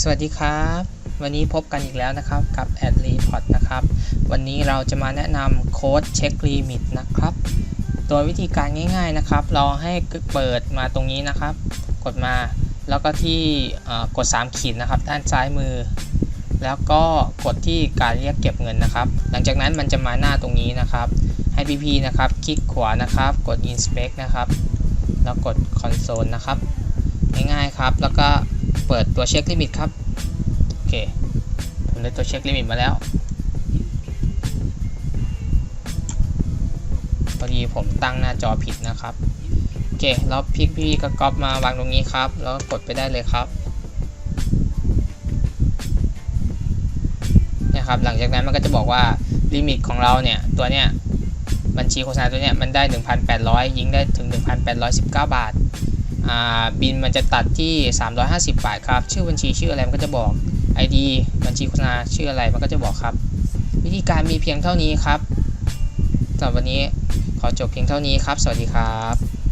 สวัสดีครับ วันนี้พบกันอีกแล้วนะครับกับ a d r e p o r t นะครับ วันนี้เราจะมาแนะนำโค้ดเช็คลิมิตนะครับโดยวิธีการง่าย ๆนะครับ เราให้เปิดมาตรงนี้นะครับ กดมาแล้วก็ที่กด 3 ขีดนะครับ ด้านซ้ายมือ แล้วก็กดที่การเรียกเก็บเงินนะครับ หลังจากนั้นมันจะมาหน้าตรงนี้นะครับ ให้พี่ๆนะครับ คลิกขวานะครับ กด inspect นะครับ แล้วกด console นะครับ ง่ายๆครับ แล้วก็ ตัวเช็คลิมิตครับ โอเคผมได้ตัวเช็คลิมิตมาแล้วพอดีผมตั้งหน้าจอผิดนะครับ โอเค แล้วพี่พี่ก็ก๊อปมาวางตรงนี้ครับ แล้วกดไปได้เลยครับนี่ยครับ หลังจากนั้นมันก็จะบอกว่าลิมิตของเราเนี่ย ตัวเนี้ยบัญชีโฆษณาตัวเนี้ยมันได้ 1,800 ยิงได้ถึง 1,819 บาทอ่า บินมันจะตัดที่ 350 บาทครับ ชื่อบัญชีชื่ออะไรมันก็จะบอก ID บัญชีโฆษณาชื่ออะไรมันก็จะบอกครับ วิธีการมีเพียงเท่านี้ครับสำหรับวันนี้ขอจบเพียงเท่านี้ครับ สวัสดีครับ